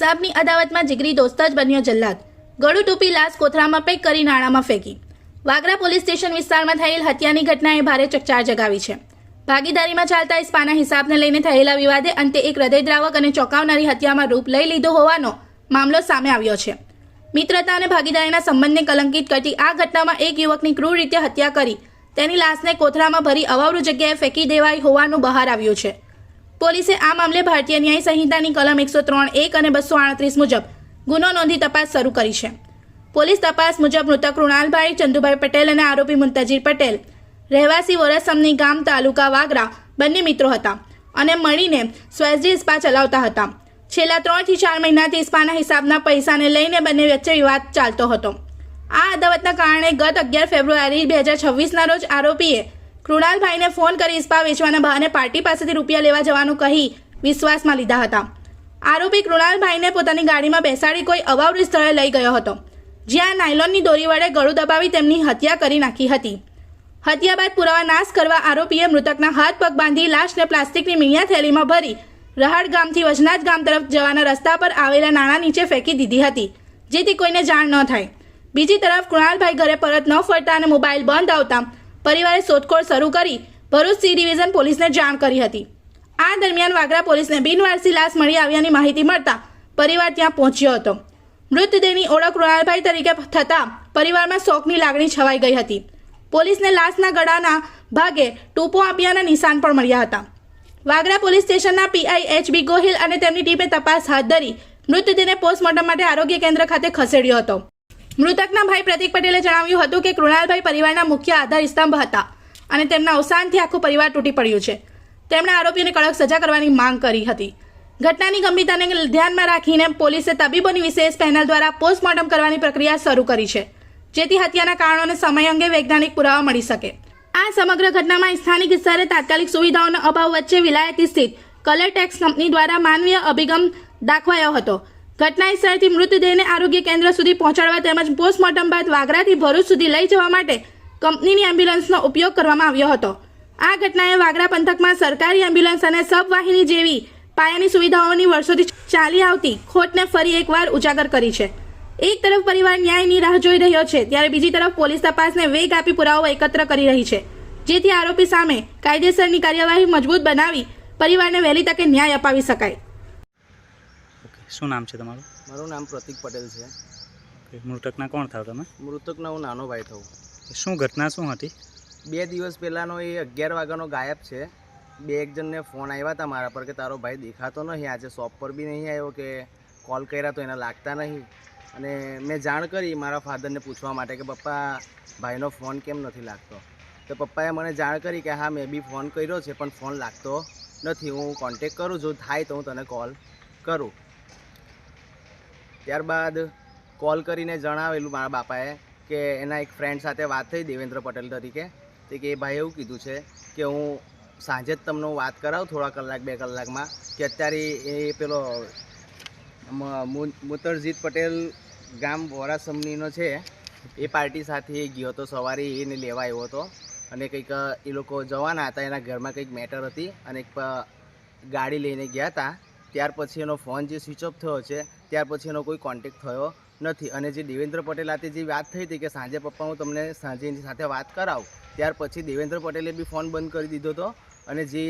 હિસાબની અદાવતમાં જીગરી દોસ્ત જ બન્યો જલ્લાદ. ગળું ટૂપી લાશ કોથળામાં પેક કરી નાણામાં ફેંકી. વાગરા પોલીસ સ્ટેશન વિસ્તારમાં થયેલ હત્યાની ઘટનાએ ભારે ચકચાર જગાવી છે. ભાગીદારીમાં ચાલતા ઇસ્પાના હિસાબને લઈને થયેલા વિવાદે અંતે એક હૃદયદ્રાવક અને ચોંકાવનારી હત્યામાં રૂપ લઈ લીધો હોવાનો મામલો સામે આવ્યો છે. મિત્રતા અને ભાગીદારીના સંબંધને કલંકિત કરતી આ ઘટનામાં એક યુવકની ક્રૂર રીતે હત્યા કરી, તેની લાશને કોથળામાં ભરી અવાવરૂ જગ્યાએ ફેંકી દેવાઈ હોવાનું બહાર આવ્યું છે. પોલીસે આ મામલે ભારતીય ન્યાય સંહિતાની કલમ એકસો ત્રણ એક અને બસો આડત્રીસ મુજબ ગુનો નોંધી તપાસ શરૂ કરી છે. પોલીસ તપાસ મુજબ મૃતક કૃણાલભાઈ ચંદુભાઈ પટેલ અને આરોપી મુંતજીર પટેલ, રહેવાસી વરસમની ગામ તાલુકા વાગરા બંને મિત્રો હતા અને મળીને સ્વેસજી ઇસ્પા ચલાવતા હતા. છેલ્લા ત્રણથી ચાર મહિનાથી ઇસ્પાના હિસાબના પૈસાને લઈને બંને વચ્ચે વિવાદ ચાલતો હતો. આ અદાવતના કારણે ગત અગિયાર ફેબ્રુઆરી બે હજાર છવ્વીસના રોજ આરોપીએ કૃણાલભાઈને ફોન કરી ઇસ્પા વેચવાના બહાને પાર્ટી પાસેથી રૂપિયા લેવા જવાનું કહી વિશ્વાસમાં લીધા હતા. આરોપી કૃણાલભાઈને પોતાની ગાડીમાં બેસાડી કોઈ અવાવરી સ્થળે લઈ ગયો હતો, જ્યાં નાયલોનની દોરી વડે ગળું દબાવી તેમની હત્યા કરી નાખી હતી. હત્યા બાદ પુરાવા નાશ કરવા આરોપીએ મૃતકના હાથ પગ બાંધી લાશને પ્લાસ્ટિકની મીણિયા થેલીમાં ભરી રહાડ ગામથી વજનાથ ગામ તરફ જવાના રસ્તા પર આવેલા નાણાં નીચે ફેંકી દીધી હતી, જેથી કોઈને જાણ ન થાય. બીજી તરફ કૃણાલભાઈ ઘરે પરત ન ફરતા અને મોબાઈલ બંધ આવતા પરિવારે શોધખોળ શરૂ કરી ભરૂચ સી ડિવિઝન પોલીસને જાણ કરી હતી. આ દરમિયાન વાગરા પોલીસને બિનવારસી લાશ મળી આવ્યાની માહિતી મળતા પરિવાર ત્યાં પહોંચ્યો હતો. મૃતદેહની ઓળખ કૃણાલભાઈ તરીકે થતાં પરિવારમાં શોકની લાગણી છવાઈ ગઈ હતી. પોલીસને લાશના ગળાના ભાગે ટૂંપો આપ્યાના નિશાન પણ મળ્યા હતા. વાગરા પોલીસ સ્ટેશનના પીઆઈ એચ બી ગોહિલ અને તેમની ટીમે તપાસ હાથ ધરી મૃતદેહને પોસ્ટમોર્ટમ માટે આરોગ્ય કેન્દ્ર ખાતે ખસેડ્યો હતો. મૃતકના ભાઈ પ્રતિક પટેલે જણાવ્યું હતું કે કૃણાલભાઈ પરિવારના મુખ્ય આધાર સ્તંભ હતા અને તેમના અવસાનથી આખું પરિવાર તૂટી પડ્યું છે. તેમણે આરોપીઓને કડક સજા કરવાની માંગ કરી હતી. ઘટનાની ગંભીરતાને ધ્યાનમાં રાખીને પોલીસે તબીબોની વિશેષ પેનલ દ્વારા પોસ્ટમોર્ટમ કરવાની પ્રક્રિયા શરૂ કરી છે, જેથી હત્યાના કારણો અને સમય અંગે વૈજ્ઞાનિક પુરાવા મળી શકે. આ સમગ્ર ઘટનામાં સ્થાનિક સ્તરે તાત્કાલિક સુવિધાઓનો અભાવ વચ્ચે વિલાયતી સ્થિત કલર ટેક્સ કંપની દ્વારા માનવીય અભિગમ દાખવાયો હતો. ઘટના સ્થળેથી મૃતદેહને આરોગ્ય કેન્દ્ર સુધી પહોંચાડવા તેમજ પોસ્ટમોર્ટમ બાદ વાગરાથી ભરૂચ સુધી લઈ જવા માટે કંપનીની એમ્બ્યુલન્સનો ઉપયોગ કરવામાં આવ્યો હતો. આ ઘટનાએ વાગરા પંથકમાં સરકારી એમ્બ્યુલન્સ અને સબવાહિની જેવી પાયાની સુવિધાઓની વર્ષોથી ચાલી આવતી ખોટને ફરી એકવાર ઉજાગર કરી છે. એક તરફ પરિવાર ન્યાયની રાહ જોઈ રહ્યો છે, ત્યારે બીજી તરફ પોલીસ તપાસને વેગ આપી પુરાવો એકત્ર કરી રહી છે. જેથી આરોપી સામે કાયદેસરની કાર્યવાહી મજબૂત બનાવી પરિવારને વહેલી તકે ન્યાય અપાવી શકાય. શું નામ છે તમારું? મારું નામ પ્રતિક પટેલ છે. મૃતકના કોણ થાવ તમે? મૃતકના હું નાનો ભાઈ થઉં. શું ઘટના શું હતી? બે દિવસ પહેલાંનો એ અગિયાર વાગ્યાનો ગાયબ છે. બે એક જણને ફોન આવ્યા હતા મારા પર કે તારો ભાઈ દેખાતો નહીં આજે શોપ પર બી નહીં આવ્યો કે કોલ કર્યા તો એને લાગતા નહીં. અને મેં જાણ કરી મારા ફાધરને પૂછવા માટે કે પપ્પા ભાઈનો ફોન કેમ નથી લાગતો? તો પપ્પાએ મને જાણ કરી કે હા મેં બી ફોન કર્યો છે પણ ફોન લાગતો નથી. હું કોન્ટેક કરું છું થાય તો હું તને કોલ કરું. ત્યારબાદ કોલ કરીને જણાવેલું મારા બાપાએ કે એના એક ફ્રેન્ડ સાથે વાત થઈ દેવેન્દ્ર પટેલ તરીકે. તે કે, એ ભાઈ એવું કીધું છે કે હું સાંજે જ તમને વાત કરાવું થોડા કલાક, બે કલાકમાં, કે અત્યારે એ પેલો મુતરજીત પટેલ ગામ વોરાસમનીનો છે. એ પાર્ટી સાથે એ ગયો હતો સવારે, એને લેવા આવ્યો હતો. અને કંઈક, એ લોકો જવાના હતા, એના ઘરમાં કંઈક મેટર હતી. અને એક ગાડી લઈને ગયા હતા. ત્યાર પછી એનો ફોન જે સ્વિચ ઓફ થયો છે ત્યાર પછી એનો કોઈ કોન્ટેક થયો નથી. અને જે દેવેન્દ્ર પટેલ સાથે જે વાત થઈ હતી કે સાંજે પપ્પા હું તમને સાંજે એની સાથે વાત કરાવું ત્યાર પછી દેવેન્દ્ર પટેલે બી ફોન બંધ કરી દીધો હતો. અને જે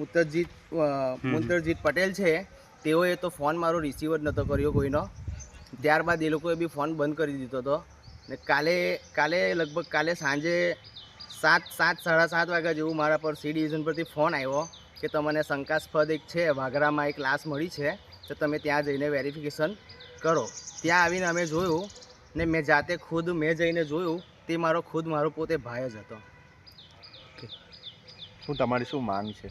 મુત્તરજીત મુતરજીત પટેલ છે તેઓએ તો ફોન મારો રિસીવ જ નહોતો કર્યો કોઈનો. ત્યારબાદ એ લોકોએ બી ફોન બંધ કરી દીધો હતો. ને કાલે કાલે લગભગ કાલે સાંજે સાત સાત સાડા સાત વાગ્યા જેવું મારા પર સી ડિવિઝન પરથી ફોન આવ્યો. કે તમને શંકાસ્પદ એક છે વાઘરામાં એક લાશ મળી છે તો તમે ત્યાં જઈને વેરિફિકેશન કરો. ત્યાં આવીને અમે જોયું ને મેં જાતે ખુદ મેં જઈને જોયું તે મારો ખુદ મારો પોતે ભાઈ જ હતો. શું તમારી શું માંગ છે?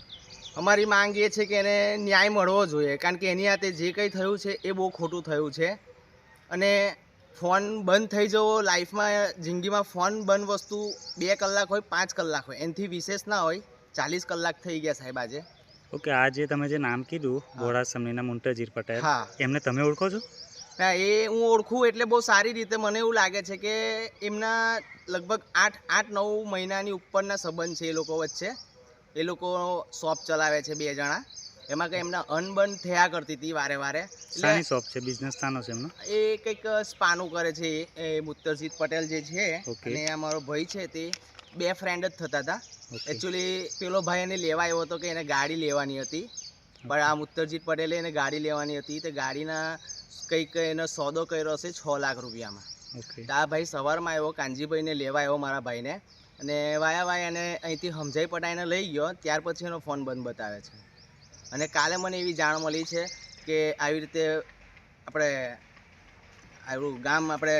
અમારી માંગ એ છે કે એને ન્યાય મળવો જોઈએ કારણ કે એની હાથે જે કંઈ થયું છે એ બહુ ખોટું થયું છે. અને ફોન બંધ થઈ જવો લાઈફમાં જિંદગીમાં ફોન બંધ વસ્તુ બે કલાક હોય પાંચ કલાક હોય એનાથી વિશેષ ના હોય. ચાલીસ કલાક થઈ ગયા સાહેબ આજે. ઓકે આ જે તમે જે નામ કીધું બોડા સમનીના મુંતજીર પટેલ હા. એમને તમે ઓળખો છો? હા એ હું ઓળખું એટલે બહુ સારી રીતે મને એવું લાગે છે કે એમના લગભગ આઠ આઠ નવ મહિનાની ઉપરના સંબંધ છે એ લોકો વચ્ચે. એ લોકો શોપ ચલાવે છે બે જણા. એમાં કંઈ એમના અનબન થયા કરતી હતી વારે વારે. શાની શોપ છે? બિઝનેસ સ્થાનો છે એમનો? એ કંઈક સ્પાનું કરે છે એ મુત્તરજીત પટેલ જે છે. અને અમારો ભાઈ છે તે. બે ફ્રેન્ડ જ થતા હતા. એકચ્યુઅલી પેલો ભાઈ એને લેવા આવ્યો હતો કે એને ગાડી લેવાની હતી. પણ આ મુત્તરજીત પટેલે એને ગાડી લેવાની હતી તે ગાડીના કંઈક એનો સોદો કર્યો હશે છ લાખ રૂપિયામાં. આ ભાઈ સવારમાં આવ્યો કાનજીભાઈને લેવા આવ્યો મારા ભાઈને. અને વાયા વાય એને અહીંથી સમજાઈ પટાઈને લઈ ગયો ત્યાર પછી એનો ફોન બંધ બતાવે છે. અને કાલે મને એવી જાણ મળી છે કે આવી રીતે આપણે આવ્યું ગામ આપણે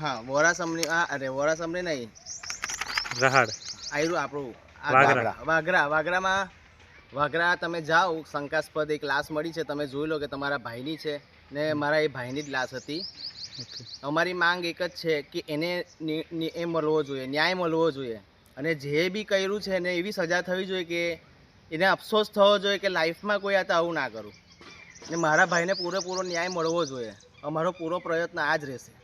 હા વોરાસમની હા અરે વોરાસમની નહીં. રહાડ. આવ્યું આપણું. વાગરા. વાગરા વાગરામાં વાગરા તમે જાઓ શંકાસ્પદ એક લાશ મળી છે. તમે જોઈ લો કે તમારા ભાઈની છે ને મારા એ ભાઈની જ લાશ હતી. અમારી માંગ એક જ છે કે એને ની- ની- એ મળવો જોઈએ ન્યાય મળવો જોઈએ. અને જે બી કર્યું છે એને એવી સજા થવી જોઈએ કે એને અફસોસ થવો જોઈએ કે લાઈફમાં કોઈ આ તો આવું ના કરું. ને મારા ભાઈને પૂરેપૂરો ન્યાય મળવો જોઈએ. અમારો પૂરો પ્રયત્ન આ જ રહેશે.